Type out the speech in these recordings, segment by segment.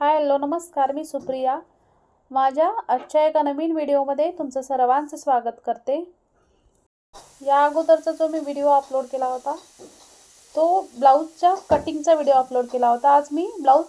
Hi hello नमस्कार मी सुप्रिया. माझ्या आजच्या एका नवीन व्हिडिओमध्ये तुमचं सर्वांचं स्वागत करते. या अगोदरचा जो मी व्हिडिओ अपलोड केला होता तो ब्लाऊजच्या कटिंगचा व्हिडिओ अपलोड केला होता. आज मी ब्लाऊज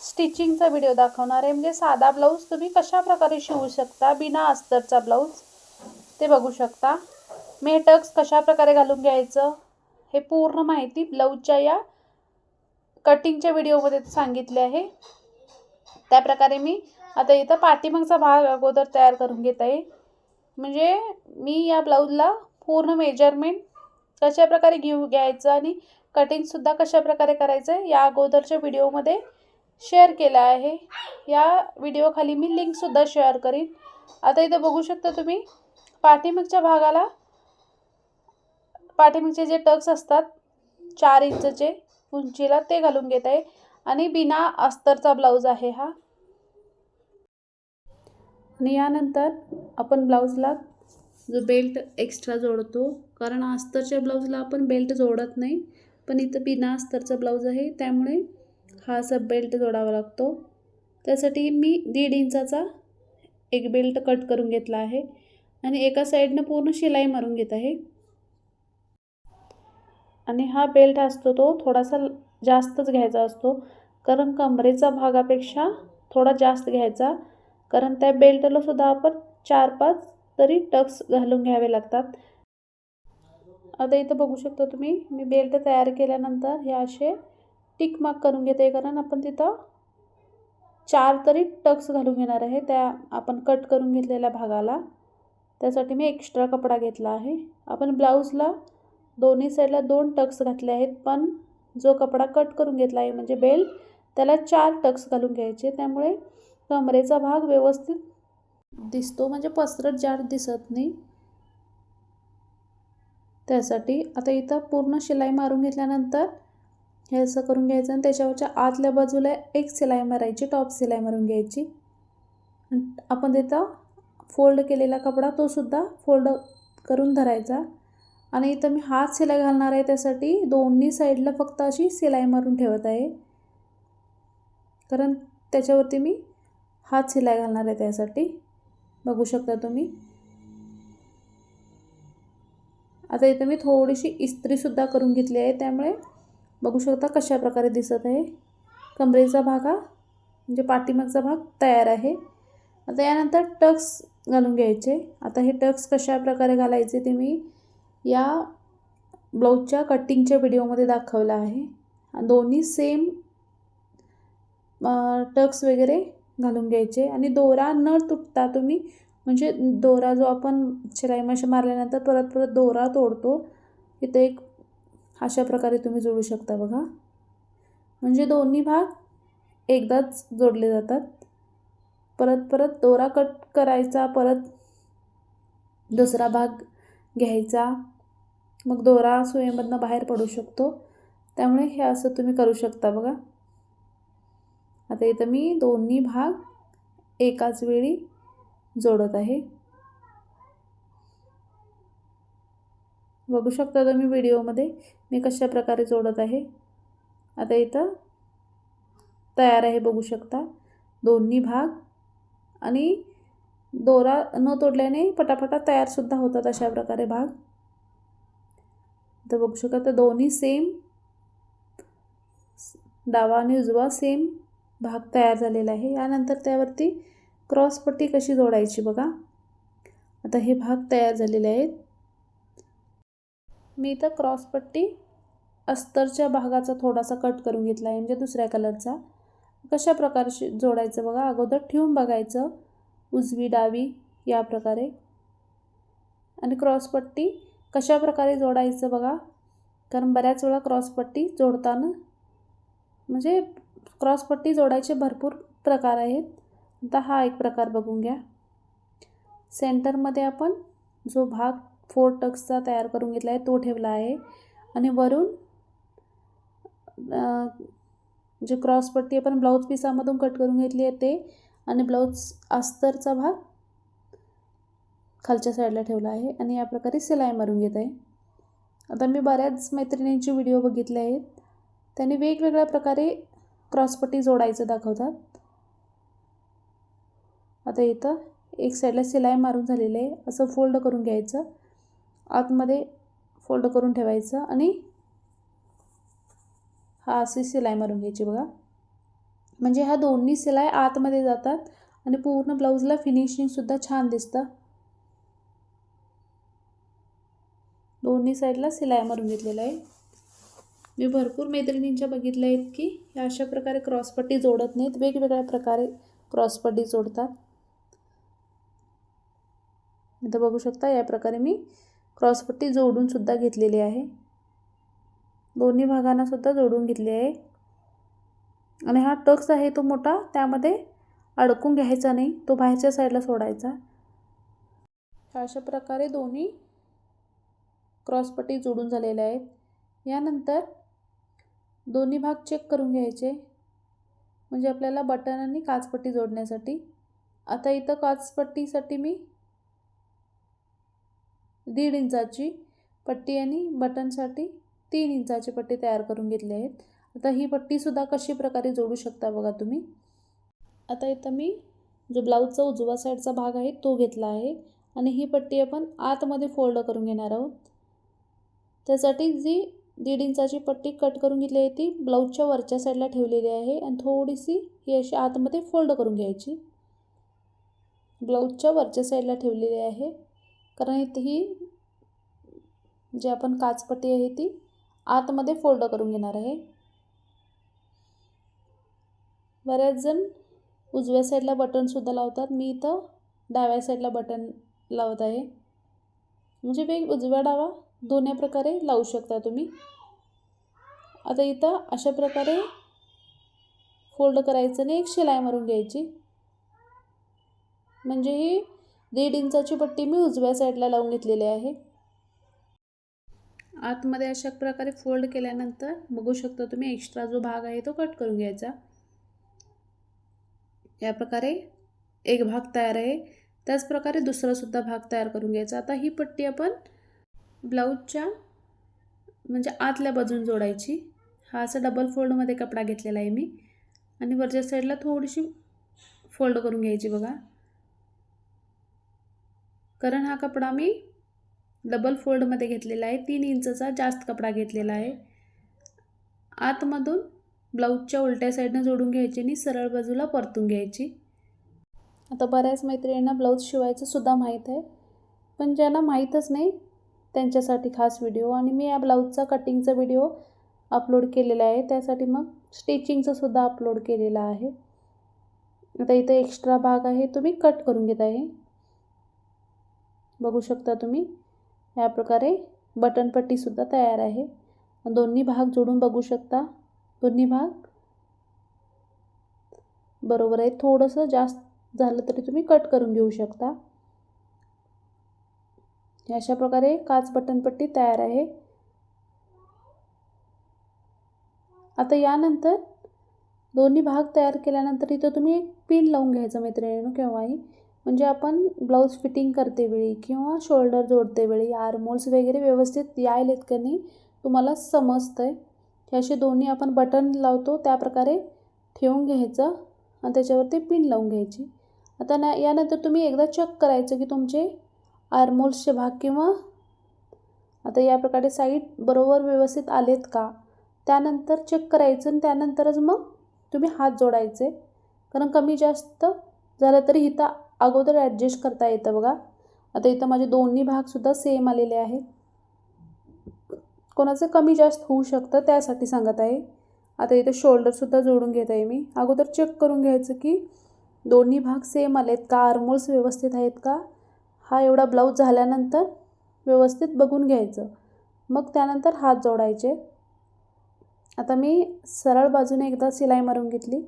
स्टिचिंगचा व्हिडिओ दाखवणार आहे. म्हणजे साधा ब्लाऊज तुम्ही कशा प्रकारे शिवू शकता बिना अस्तरचा ब्लाऊज ते बघू शकता. मी टक्स कशा प्रकारे घालून घ्यायचं हे पूर्ण माहिती ब्लाऊजच्या या कटिंगच्या व्हिडिओमध्ये सांगितले आहे. त्याप्रकारे मी आता इथं पाठीमागचा भाग अगोदर तयार करून घेत आहे. म्हणजे मी या ब्लाऊजला पूर्ण मेजरमेंट कशा प्रकारे घेऊ घ्यायचं आणि कटिंगसुद्धा कशा प्रकारे करायचं आहे या अगोदरच्या व्हिडिओमध्ये शेअर केलं आहे. या व्हिडिओखाली मी लिंकसुद्धा शेअर करीन. आता इथं बघू शकता तुम्ही पाठीमागच्या भागाला पाठीमागचे जे टक्स असतात चार इंचचे उंचीला ते घालून घेत आहे. आणि बिना अस्तरचा ब्लाऊज आहे हा. आणि यानंतर आपण ब्लाऊजला जो बेल्ट एक्स्ट्रा जोडतो. कारण अस्तरच्या ब्लाऊजला आपण बेल्ट जोडत नाही. पण इथं बिना अस्तरचा ब्लाऊज आहे. त्यामुळे हा असा बेल्ट जोडावा लागतो. त्यासाठी मी दीड इंचाचा एक बेल्ट कट करून घेतला आहे. आणि एका साईडनं पूर्ण शिलाई मारून घेत आहे. आणि हा बेल्ट असतो तो थोडासा जास्तच घ्यायचा असतो. कारण कमरेचा भागापेक्षा थोडा जास्त घ्यायचा. कारण त्या बेल्टला सुद्धा आपण चार पाच तरी टक्स घालून घ्यावे लागतात. आता इथं बघू शकता तुम्ही मी बेल्ट तयार केल्यानंतर हे असे टिक मार्क करून घेते कारण आपण तिथं चार तरी टक्स घालून घेणार आहे. त्या आपण कट करून घेतलेल्या भागाला. त्यासाठी मी एक्स्ट्रा कपडा घेतला आहे. आपण ब्लाऊजला दोन्ही साईडला दोन टक्स घातले आहेत पण जो कपडा कट करून घेतला आहे म्हणजे बेल्ट त्याला चार टक्स घालून घ्यायचे. त्यामुळे कमरेचा भाग व्यवस्थित दिसतो म्हणजे पसरट जाड दिसत नाही. त्यासाठी आता इथं पूर्ण शिलाई मारून घेतल्यानंतर हे असं करून घ्यायचं आणि त्याच्यावरच्या आतल्या बाजूला एक सिलाई मारायची टॉप सिलाई मारून घ्यायची. आपण तिथं फोल्ड केलेला कपडा तो सुद्धा फोल्ड करून धरायचा. आणि इथं मी हात शिलाई घालणार आहे त्यासाठी दोन्ही साईडला फक्त अशी सिलाई मारून ठेवत आहे. कारण त्याच्यावरती मी हात शिलाई घालणार आहे त्यासाठी. बघू शकता तुम्ही. आता इथं मी थोडीशी इस्त्रीसुद्धा करून घेतली आहे. त्यामुळे बघू शकता कशा प्रकारे दिसत आहे. कमरेचा भाग हा म्हणजे पाठीमागचा भाग तयार आहे. आता यानंतर टक्स घालून घ्यायचे. आता हे टक्स कशा प्रकारे घालायचे ते मी या ब्लाऊजच्या कटिंगच्या व्हिडिओमध्ये दाखवलं आहे. दोन्ही सेम टक्स वगैरे घालून घ्यायचे. आणि दोरा न तुटता तुम्ही म्हणजे दोरा जो आपण शिलाई मशी मारल्यानंतर परत परत दोरा तोडतो. इथं एक अशा प्रकारे तुम्ही जोडू शकता बघा. म्हणजे दोन्ही भाग एकदाच जोडले जातात. परत परत दोरा कट करायचा परत दुसरा भाग घ्यायचा. मग दोरा सुईमधनं बाहेर पडू शकतो. त्यामुळे हे असं तुम्ही करू शकता बघा. आता इथं मी दोन्ही भाग एकाच वेळी जोडत आहे. बघू शकता तुम्ही व्हिडिओमध्ये मी कशा प्रकारे जोडत आहे. आता इथं तयार आहे बघू शकता. दोन्ही भाग आणि दोरा न तोडल्याने पटापटा तयारसुद्धा होतात अशा प्रकारे भाग. तर बघू शकता दोन्ही सेम डावा आणि उजवा सेम भाग तयार झालेला आहे. यानंतर त्यावरती क्रॉसपट्टी कशी जोडायची बघा. आता हे भाग तयार झालेले आहेत. मी इथं क्रॉसपट्टी अस्तरच्या भागाचा थोडासा कट करून घेतला आहे म्हणजे दुसऱ्या कलरचा. कशा प्रकारशी जोडायचं बघा. अगोदर ठेवून बघायचं. उजवी डावी या प्रकारे. आणि क्रॉसपट्टी कशा प्रकारे जोडायचं बघा. कारण बऱ्याच वेळा क्रॉसपट्टी जोडताना म्हणजे क्रॉसपट्टी जोडायचे भरपूर प्रकार आहेत. आता हा एक प्रकार बघून घ्या. सेंटरमध्ये आपण जो भाग फोर टक्सचा तयार करून घेतला आहे तो ठेवला आहे. आणि वरून जे क्रॉसपट्टी आपण ब्लाऊज पिसामधून कट करून घेतली आहे ते आणि ब्लाऊज अस्तरचा भाग खालच्या साईडला ठेवला आहे आणि या प्रकारे सिलाई मारून घेत आहे. आता मी बऱ्याच मैत्रिणींचे व्हिडिओ बघितले आहेत. त्यांनी वेगवेगळ्या प्रकारे क्रॉसपट्टी जोडायचं दाखवतात. आता इथं एक साईडला शिलाई मारून झालेलं आहे. असं फोल्ड करून घ्यायचं. आतमध्ये फोल्ड करून ठेवायचं आणि हा अशी सिलाई मारून घ्यायची बघा. म्हणजे ह्या दोन्ही शिलाई आतमध्ये जातात आणि पूर्ण ब्लाऊजला फिनिशिंगसुद्धा छान दिसतं. दोन्ही साईडला शिलाई मारून घेतलेलं आहे. मी भरपूर मैत्रिणींच्या बघितल्या आहेत की ह्या अशा प्रकारे क्रॉसपट्टी जोडत नाहीत. वेगवेगळ्या प्रकारे क्रॉसपट्टी जोडतात. इथं बघू शकता या प्रकारे मी क्रॉसपट्टी जोडूनसुद्धा घेतलेली आहे. दोन्ही भागांनासुद्धा जोडून घेतली आहे. आणि हा टक्स आहे तो मोठा त्यामध्ये अडकून घ्यायचा नाही तो बाहेरच्या साईडला सोडायचा. अशा प्रकारे दोन्ही क्रॉसपट्टी जोडून झालेल्या आहेत. यानंतर दोन्ही भाग चेक करून घ्यायचे. म्हणजे आपल्याला बटन आणि काचपट्टी जोडण्यासाठी. आता इथं काचपट्टीसाठी मी दीड इंचाची पट्टी आणि बटनसाठी तीन इंचाची पट्टी तयार करून घेतली आहेत. आता ही पट्टीसुद्धा कशी प्रकारे जोडू शकता बघा तुम्ही. आता इथं मी जो ब्लाऊजचा उजवा साईडचा भाग आहे तो घेतला आहे. आणि ही पट्टी आपण आतमध्ये फोल्ड करून घेणार आहोत. त्यासाठी जी दीड इंचाची पट्टी कट करून घेतली आहे ती. ब्लाऊजच्या वरच्या साईडला ठेवलेली आहे आणि थोडीशी ही अशी आतमध्ये फोल्ड करून घ्यायची. ब्लाऊजच्या वरच्या साईडला ठेवलेली आहे. कारण इथे ही जी आपण काचपट्टी आहे ती आतमध्ये फोल्ड करून घेणार आहे. बऱ्याच जण उजव्या साईडला बटनसुद्धा लावतात. मी इथं डाव्या साईडला बटन लावत आहे. म्हणजे वेग उजव्या डावा. दोन्ही प्रकारे लावू शकता तुम्ही. आता इथं अशा प्रकारे फोल्ड करायचं आणि एक शिलाई मारून घ्यायची. म्हणजे ही दीड इंचाची पट्टी मी उजव्या साईडला लावून घेतलेली आहे. आतमध्ये अशा प्रकारे फोल्ड केल्यानंतर बघू शकता तुम्ही एक्स्ट्रा जो भाग आहे तो कट करून घ्यायचा. या प्रकारे एक भाग तयार आहे. त्याचप्रकारे दुसरासुद्धा भाग तयार करून घ्यायचा. आता ही पट्टी आपण ब्लाऊजच्या म्हणजे आतल्या बाजून जोडायची. हा असा डबल फोल्डमध्ये कपडा घेतलेला आहे मी. आणि वरच्या साईडला थोडीशी फोल्ड करून घ्यायची बघा. कारण हा कपडा मी डबल फोल्डमध्ये घेतलेला आहे. तीन इंचचा जास्त कपडा घेतलेला आहे. आतमधून ब्लाऊजच्या उलट्या साईडनं जोडून घ्यायची आणि सरळ बाजूला परतून घ्यायची. आता बऱ्याच मैत्रिणींना ब्लाऊज शिवायचं सुद्धा माहीत आहे. पण ज्यांना माहीतच नाही त्यांच्यासाठी खास व्हिडिओ आणि मी या ब्लाऊजचा कटिंगचा व्हिडिओ अपलोड केलेला आहे. त्यासाठी मग स्टिचिंगचंसुद्धा अपलोड केलेला आहे. आता इथं एक्स्ट्रा भाग आहे तो मी कट करून घेत आहे. बघू शकता तुम्ही या प्रकारे बटनपट्टीसुद्धा तयार आहे. दोन्ही भाग जोडून बघू शकता. दोन्ही भाग बरोबर आहे. थोडंसं जास्त झालं तरी तुम्ही कट करून घेऊ शकता. अशा प्रकारे काच बटनपट्टी तयार आहे. आता यानंतर दोन्ही भाग तयार केल्यानंतर इथं तुम्ही एक पिन लावून घ्यायचं मैत्रिणीनं केव्हाही. म्हणजे आपण ब्लाऊज फिटिंग करते वेळी किंवा शोल्डर जोडते वेळी आर्मोल्स वगैरे व्यवस्थित यायलेत का नाही तुम्हाला समजतं आहे हे असे दोन्ही आपण बटन लावतो त्या प्रकारे ठेवून घ्यायचं आणि त्याच्यावरती पिन लावून घ्यायची. आता ना यानंतर तुम्ही एकदा चेक करायचं की तुमचे आर्मोल्सचे भाग किंवा आता या प्रकारे साईड बरोबर व्यवस्थित आलेत का? त्यानंतर चेक करायचं आणि त्यानंतरच मग तुम्ही हात जोडायचे. कारण कमी जास्त झालं तरी इथं अगोदर ॲडजस्ट करता येतं बघा. आता इथं माझे दोन्ही भागसुद्धा सेम आलेले आहेत. कोणाचं कमी जास्त होऊ शकतं त्यासाठी सांगत आहे. आता इथं शोल्डरसुद्धा जोडून घेत आहे मी. अगोदर चेक करून घ्यायचं की दोन्ही भाग सेम आलेत का? आर्मोल्स व्यवस्थित आहेत का? हा एवढा ब्लाऊज झाल्यानंतर व्यवस्थित बघून घ्यायचं. मग त्यानंतर हात जोडायचे. आता मी सरळ बाजूने एकदा सिलाई मारून घेतली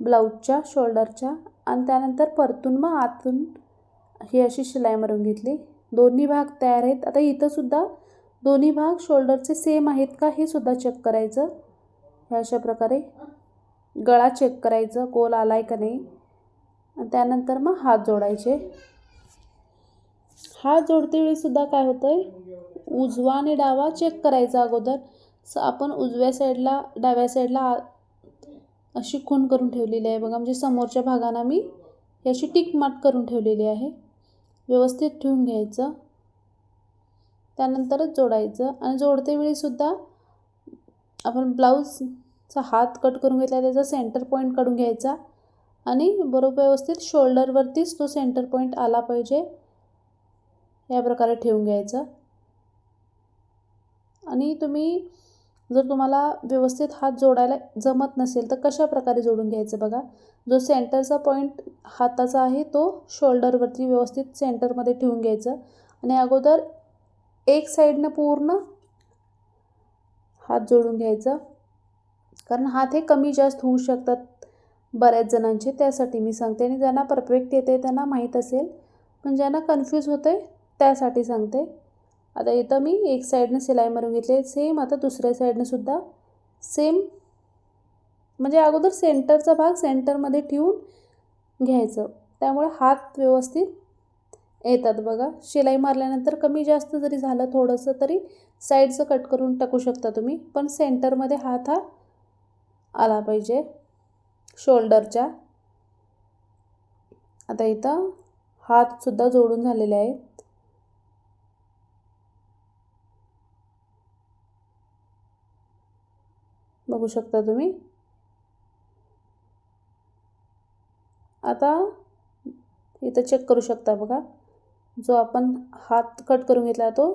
ब्लाऊजच्या शोल्डरच्या आणि त्यानंतर परतून मग आतून ही अशी शिलाई मारून घेतली. दोन्ही भाग तयार आहेत. आता इथंसुद्धा दोन्ही भाग शोल्डरचे सेम आहेत का हे सुद्धा चेक करायचं. ह्या अशा प्रकारे गळा चेक करायचं गोल आला आहे का नाही. त्यानंतर मग हात जोडायचे. हात जोडते वेळीसुद्धा काय होतं आहे उजवा आणि डावा चेक करायचा अगोदर. स आपण उजव्या साईडला डाव्या साईडला अशी खूण करून ठेवलेली आहे. बघा म्हणजे समोरच्या भागांना मी याची अशी टिक करून ठेवलेली आहे. व्यवस्थित ठेवून घ्यायचं. त्यानंतरच जोडायचं. आणि जोडते वेळीसुद्धा आपण ब्लाऊजचा हात कट करून घेतला त्याचा सेंटर पॉईंट काढून घ्यायचा. आणि बरोबर व्यवस्थित शोल्डरवरतीच तो सेंटर पॉईंट आला पाहिजे. या प्रकारे ठेवून घ्यायचं. आणि तुम्ही जर तुम्हाला व्यवस्थित हात जोडायला जमत नसेल तर कशा प्रकारे जोडून घ्यायचं बघा. जो सेंटरचा पॉईंट हाताचा आहे तो शोल्डरवरती व्यवस्थित सेंटरमध्ये ठेवून घ्यायचं. आणि अगोदर एक साईडनं पूर्ण हात जोडून घ्यायचं. कारण हात हे कमी जास्त होऊ शकतात बऱ्याच जणांचे त्यासाठी मी सांगते. आणि ज्यांना परफेक्ट येते त्यांना माहीत असेल. पण ज्यांना कन्फ्यूज होते त्यासाठी सांगते. आता इथं मी एक साईडनं शिलाई मारून घेतली सेम आता दुसऱ्या साईडनं सुद्धा. सेम म्हणजे अगोदर सेंटरचा भाग सेंटरमध्ये ठेवून घ्यायचं. त्यामुळे हात व्यवस्थित येतात बघा. शिलाई मारल्यानंतर कमी जास्त जरी झालं थोडंसं तरी साईडचं कट करून टाकू शकता तुम्ही. पण सेंटरमध्ये हात हा आला पाहिजे. शोल्डरच्या आता इथं हातसुद्धा जोडून झालेले आहेत बघू शकता तुम्ही. आता इथं चेक करू शकता बघा. जो आपण हात कट करून घेतला तो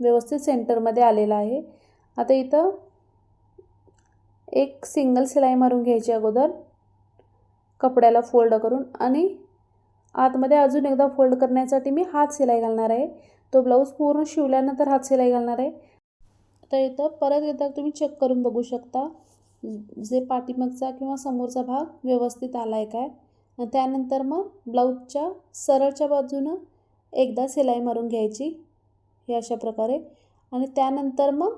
व्यवस्थित सेंटरमध्ये आलेला आहे. आता इथं एक सिंगल सिलाई मारून घ्यायची अगोदर कपड्याला फोल्ड करून आणि आतमध्ये अजून एकदा फोल्ड करण्यासाठी मी हात सिलाई घालणार आहे. तो ब्लाऊज पूर्ण शिवल्यानंतर हात सिलाई घालणार आहे. आता इथं परत एकदा तुम्ही चेक करून बघू शकता. जे पाठीमागचा किंवा समोरचा भाग व्यवस्थित आला आहे काय त्यानंतर मग ब्लाऊजच्या सरळच्या बाजूनं एकदा सिलाई मारून घ्यायची. हे अशा प्रकारे. आणि त्यानंतर मग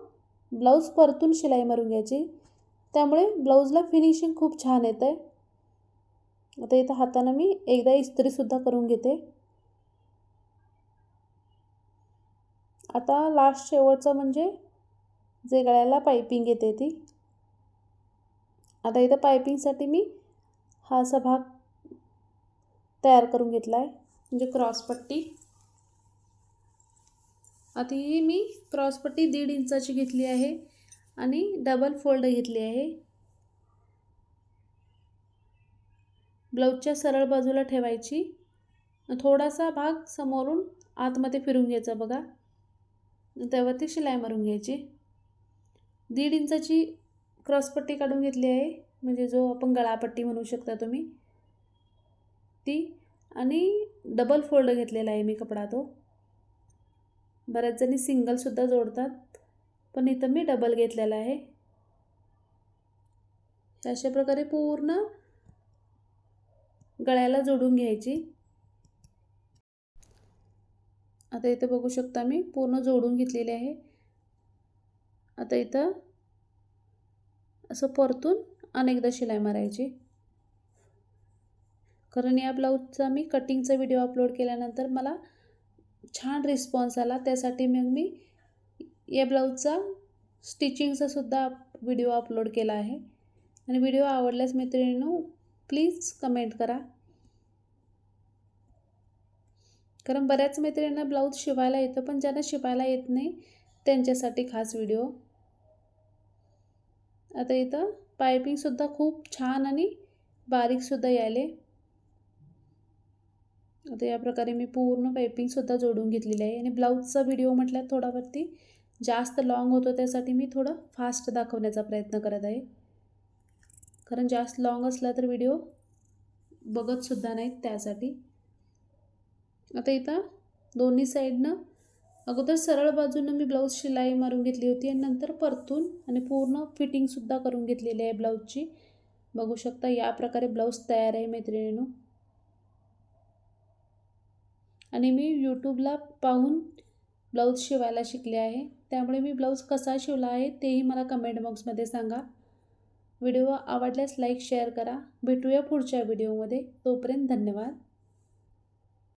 ब्लाऊज परतून शिलाई मारून घ्यायची. त्यामुळे ब्लाऊजला फिनिशिंग खूप छान येतं आहे आता इथं हातानं मी एकदा इस्त्रीसुद्धा करून घेते. आता लास्ट शेवटचं म्हणजे जे गळ्याला पायपिंग येते ती. आता इथं पायपिंगसाठी मी हा असा भाग तयार करून घेतला आहे म्हणजे क्रॉसपट्टी आता ही मी क्रॉसपट्टी दीड इंचाची घेतली आहे आणि डबल फोल्ड घेतली आहे. ब्लाऊजच्या सरळ बाजूला ठेवायची. थोडासा भाग समोरून आतमध्ये फिरून घ्यायचा बघा. त्यावरती शिलाई मारून घ्यायची. दीड इंचाची क्रॉसपट्टी काढून घेतली आहे. म्हणजे जो आपण गळापट्टी म्हणू शकता तुम्ही. ती. आणि डबल फोल्ड घेतलेला आहे मी कपडा तो. बऱ्याच जणी सिंगलसुद्धा जोडतात. पण इथं मी डबल घेतलेला आहे. अशा प्रकारे पूर्ण गळ्याला जोडून घ्यायची. आता इथं बघू शकता मी पूर्ण जोडून घेतलेले आहे. आता इथं असं परतून अनेकदा शिलाई मारायची. कारण या ब्लाऊजचा मी कटिंगचा व्हिडिओ अपलोड केल्यानंतर मला छान रिस्पॉन्स आला. त्यासाठी मग मी या ब्लाऊजचा स्टिचिंगचा सुद्धा व्हिडिओ अपलोड केला आहे. आणि व्हिडिओ आवडल्यास मैत्रिणींनो प्लीज कमेंट करा. कारण बऱ्याच मैत्रिणींना ब्लाऊज शिवायला येतं पण ज्यांना शिवायला येत नाही त्यांच्यासाठी खास व्हिडिओ आता इथं पायपिंगसुद्धा खूप छान आणि बारीकसुद्धा यायले. आता या प्रकारे मी पूर्ण पायपिंगसुद्धा जोडून घेतलेली आहे. आणि ब्लाऊजचा व्हिडिओ म्हटल्यात थोडावरती जास्त लाँग होतो त्यासाठी मी थोडं फास्ट दाखवण्याचा प्रयत्न करत आहे. कारण जास्त लाँग असला तर व्हिडिओ बघतसुद्धा नाहीत त्यासाठी. आता इथं दोन्ही साईडनं अगोदर सरळ बाजूनं मी ब्लाऊज शिलाई मारून घेतली होती आणि नंतर परतून आणि पूर्ण फिटिंगसुद्धा करून घेतलेली आहे ब्लाऊजची बघू शकता या प्रकारे ब्लाऊज तयार आहे मैत्रिणीनो. आणि मी यूट्यूबला पाहून ब्लाऊज शिवायला शिकले आहे. त्यामुळे मी ब्लाऊज कसा शिवला आहे तेही मला कमेंट बॉक्समध्ये सांगा. व्हिडिओ आवडल्यास लाईक शेअर करा. भेटूया पुढच्या व्हिडिओमध्ये तोपर्यंत धन्यवाद.